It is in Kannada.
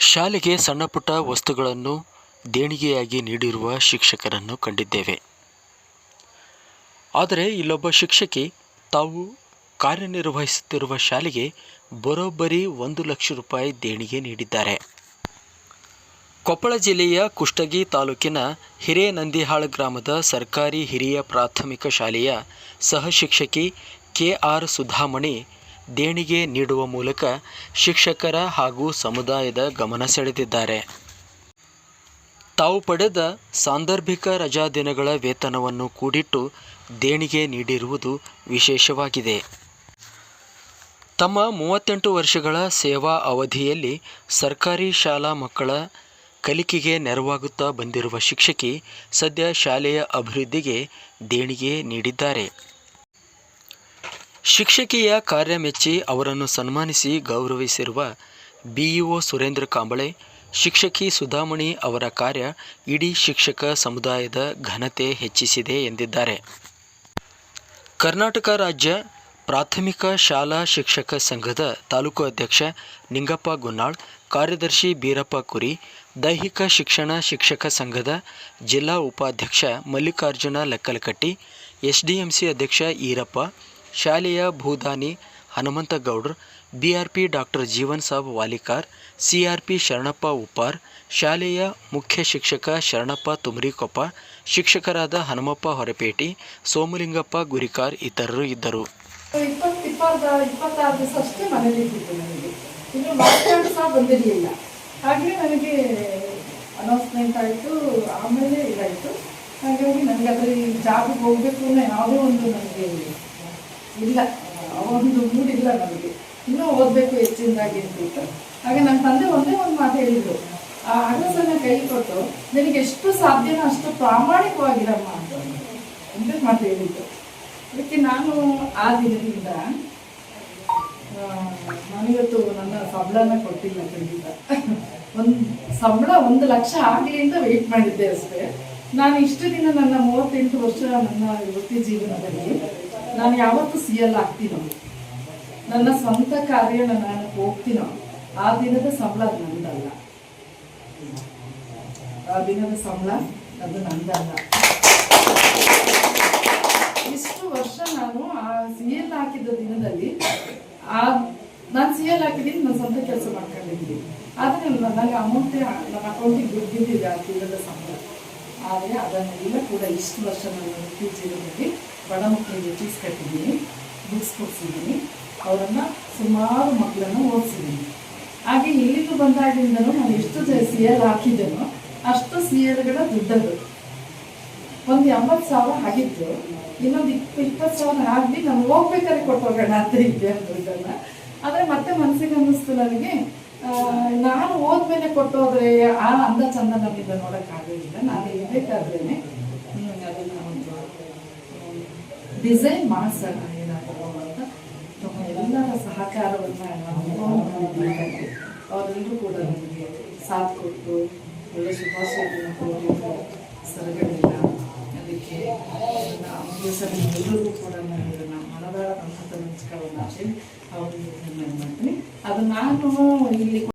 ಶಾಲೆಗೆ ಸಣ್ಣಪುಟ್ಟ ವಸ್ತುಗಳನ್ನು ದೇಣಿಗೆಯಾಗಿ ನೀಡಿರುವ ಶಿಕ್ಷಕರನ್ನು ಕಂಡಿದ್ದೇವೆ. ಆದರೆ ಇಲ್ಲೊಬ್ಬ ಶಿಕ್ಷಕಿ ತಾವು ಕಾರ್ಯನಿರ್ವಹಿಸುತ್ತಿರುವ ಶಾಲೆಗೆ ಬರೋಬ್ಬರಿ ಒಂದು ಲಕ್ಷ ರೂಪಾಯಿ ದೇಣಿಗೆ ನೀಡಿದ್ದಾರೆ. ಕೊಪ್ಪಳ ಜಿಲ್ಲೆಯ ಕುಷ್ಟಗಿ ತಾಲೂಕಿನ ಹಿರೇನಂದಿಹಾಳ ಗ್ರಾಮದ ಸರ್ಕಾರಿ ಹಿರಿಯ ಪ್ರಾಥಮಿಕ ಶಾಲೆಯ ಸಹಶಿಕ್ಷಕಿ ಕೆ ಆರ್ ಸುಧಾಮಣಿ ದೇಣಿಗೆ ನೀಡುವ ಮೂಲಕ ಶಿಕ್ಷಕರ ಹಾಗೂ ಸಮುದಾಯದ ಗಮನ ಸೆಳೆದಿದ್ದಾರೆ. ತಾವು ಪಡೆದ ಸಾಂದರ್ಭಿಕ ರಜಾ ದಿನಗಳ ವೇತನವನ್ನು ಕೂಡಿಟ್ಟು ದೇಣಿಗೆ ನೀಡಿರುವುದು ವಿಶೇಷವಾಗಿದೆ. ತಮ್ಮ ಮೂವತ್ತೆಂಟು ವರ್ಷಗಳ ಸೇವಾ ಅವಧಿಯಲ್ಲಿ ಸರ್ಕಾರಿ ಶಾಲಾ ಮಕ್ಕಳ ಕಲಿಕೆಗೆ ನೆರವಾಗುತ್ತಾ ಬಂದಿರುವ ಶಿಕ್ಷಕಿ ಸದ್ಯ ಶಾಲೆಯ ಅಭಿವೃದ್ಧಿಗೆ ದೇಣಿಗೆ ನೀಡಿದ್ದಾರೆ. ಶಿಕ್ಷಕಿಯ ಕಾರ್ಯ ಮೆಚ್ಚಿ ಅವರನ್ನು ಸನ್ಮಾನಿಸಿ ಗೌರವಿಸಿರುವ ಬಿಇಒ ಸುರೇಂದ್ರ ಕಾಂಬಳೆ, ಶಿಕ್ಷಕಿ ಸುಧಾಮಣಿ ಅವರ ಕಾರ್ಯ ಇಡೀ ಶಿಕ್ಷಕ ಸಮುದಾಯದ ಘನತೆ ಹೆಚ್ಚಿಸಿದೆ ಎಂದಿದ್ದಾರೆ. ಕರ್ನಾಟಕ ರಾಜ್ಯ ಪ್ರಾಥಮಿಕ ಶಾಲಾ ಶಿಕ್ಷಕ ಸಂಘದ ತಾಲೂಕು ಅಧ್ಯಕ್ಷ ನಿಂಗಪ್ಪ ಗುನ್ನಾಳ್, ಕಾರ್ಯದರ್ಶಿ ಬೀರಪ್ಪ ಕುರಿ, ದೈಹಿಕ ಶಿಕ್ಷಣ ಶಿಕ್ಷಕ ಸಂಘದ ಜಿಲ್ಲಾ ಉಪಾಧ್ಯಕ್ಷ ಮಲ್ಲಿಕಾರ್ಜುನ ಲೆಕ್ಕಲಕಟ್ಟಿ, ಎಸ್ಡಿಎಂಸಿ ಅಧ್ಯಕ್ಷ ಈರಪ್ಪ ಶಾಲೆಯ ಭೂದಾನಿ ಹನುಮಂತಗೌಡ್ರು, BRP doctor Jeevan Saab Walikar, CRP Sharanappa Uppar, ಶಾಲೆಯ ಮುಖ್ಯ ಶಿಕ್ಷಕ ಶರಣಪ್ಪ ತುಮರಿಕೊಪ್ಪ, ಶಿಕ್ಷಕರಾದ ಹನುಮಪ್ಪ ಹೊರಪೇಟಿ, ಸೋಮಲಿಂಗಪ್ಪ ಗುರಿಕಾರ್ ಇತರರು ಇದ್ದರು. ಹಾಗೆ ನನಗೆ. ಅನೌನ್ಸ್ಮೆಂಟ್ ಆಯಿತು, ಆಮೇಲೆ ಇದಾಯಿತು. ಹಾಗಾಗಿ ನನಗೆ ಅದರ ಜಾಬ್ಗೆ ಹೋಗಬೇಕು ಅನ್ನೋ ಯಾವುದೋ ಒಂದು ನನಗೆ ಇಲ್ಲ. ಒಂದು ಮೂಡಿಲ್ಲ ನನಗೆ ಇನ್ನೂ ಓದಬೇಕು ಹೆಚ್ಚಿನದಾಗಿ ಅಂತಿತ್ತು ಹಾಗೆ ನನ್ನ ತಂದೆ ಒಂದೇ ಒಂದು ಮಾತು ಹೇಳಿದರು. ಆ ಹಣಸನ್ನು ಕೈ ಕೊಟ್ಟು, ನಿನಗೆ ಎಷ್ಟು ಸಾಧ್ಯನೋ ಅಷ್ಟು ಪ್ರಾಮಾಣಿಕವಾಗಿರಮ್ಮ ಅಂತ. ಒಂದೇ ಮಾತು ಹೇಳಿದ್ದು ಅದಕ್ಕೆ ನಾನು ಆ ದಿನದಿಂದ ನನಗತ್ತು ನನ್ನ ಸಂಬಳನ ಕೊಟ್ಟಿಲ್ಲ ಖಂಡಿತ. ಒಂದು ಸಂಬಳ ಒಂದು ಲಕ್ಷ ಆಗಲಿ ಅಂತ ವೆಯ್ಟ್ ಮಾಡಿದ್ದೆ ಅಷ್ಟೇ. ನಾನು ಇಷ್ಟು ದಿನ ನನ್ನ ಮೂವತ್ತೆಂಟು ವರ್ಷ ನನ್ನ ವೃತ್ತಿ ಜೀವನದಲ್ಲಿ ನಾನು ಯಾವತ್ತೂ ಸಿ ಎಲ್ ಆಗ್ತೀನೋ ನನ್ನ ಸ್ವಂತ ಕಾರ್ಯ ನಾನು ಹೋಗ್ತೀನೋ ಆ ದಿನದ ಸಂಬಳ ಅದು ನಂದಲ್ಲ. ಆ ದಿನದ ಸಂಬಳ ಅದು ನಂದಲ್ಲ. ಇಷ್ಟು ವರ್ಷ ನಾನು ಆ ಸಿ ಎಲ್ ಹಾಕಿದ ದಿನದಲ್ಲಿ ಆ ನಾನು ಸಿ ಎಲ್ ಹಾಕಿದ್ದೀನಿ ನನ್ನ ಸ್ವಂತ ಕೆಲಸ ಮಾಡ್ಕೊಂಡಿದ್ದೀನಿ ಆದರೆ ನನಗೆ ಅಮೌಂಟ್ ನನ್ನ ಅಕೌಂಟಿಗೆ ದುಡ್ಡಿದ್ದಿದೆ ಆ ತಿಂಗಳ ಸಂಬಳ. ಆದರೆ ಅದನ್ನೆಲ್ಲ ಕೂಡ ಇಷ್ಟು ವರ್ಷ ನಾನು ವೃತ್ತಿ ಜೀವನದಲ್ಲಿ ಬಡ ಮಕ್ಕಳಿಗೆ ಫೀಸ್ ಕಟ್ಟಿದ್ದೀನಿ ಬುಕ್ಸ್ ಕೊಡಿಸಿದ್ದೀನಿ, ಅವರನ್ನು ಸುಮಾರು ಮಕ್ಕಳನ್ನು ಓದಿಸಿದ್ದೀನಿ. ಹಾಗೆ ಇಲ್ಲಿಗೂ ಬಂದಾಗಿಂದನೂ ನಾನು ಎಷ್ಟು ಸಿ ಎಲ್ ಹಾಕಿದ್ದೇನೋ ಅಷ್ಟು ಸಿ ಎಲ್ಗಳ ದುಡ್ಡದು. ಒಂದು ಎಂಬತ್ತು ಸಾವಿರ ಆಗಿತ್ತು, ಇನ್ನೊಂದು ಇಪ್ಪ ಇಪ್ಪತ್ತು ಸಾವಿರ ಆಗಲಿ ನಾನು ಹೋಗ್ಬೇಕಾದ್ರೆ ಕೊಟ್ಟು ಹೋಗೋಣ ಅಂತ ಇದ್ದೆ ಆದರೆ ಮತ್ತೆ ಮನಸ್ಸಿಗೆ ಅನ್ನಿಸ್ತು ನನಗೆ ನಾನು ಹೋದ್ಮೇಲೆ ಕೊಟ್ಟು ಹೋದ್ರೆ ಆ ಅಂದ ಚಂದ ನನ್ನಿಂದ ನೋಡೋಕ್ಕಾಗಲಿಲ್ಲ. ನಾನು ಇರಬೇಕಾದ್ರೇನೆ ಅದನ್ನ ಒಂದು ಡಿಸೈನ್ ಮಾಡಿಸೋಣ ಏನಾದರೂ ಅಂತ ತಮ್ಮ ಎಲ್ಲರ ಸಹಕಾರವನ್ನು ಅವರೆಲ್ಲರೂ ಕೂಡ ನಮಗೆ ಸಾಥ್ ಕೊಟ್ಟು, ಒಳ್ಳೆ ಶುಭಾಶಯಗಳನ್ನು ಕೊಟ್ಟು ಸರಗಳಿಲ್ಲ ಅದಕ್ಕೆ ಎಲ್ಲರಿಗೂ ಕೂಡ ನಾನು ಇದನ್ನು ಮನದಾಳ ಅಂತ ಹಂಚ್ಕೊಳ್ಳೋಣ ಅವರಿಗೆ ಮಾಡ್ತೀನಿ ಅದು ನಾನು ಇಲ್ಲಿ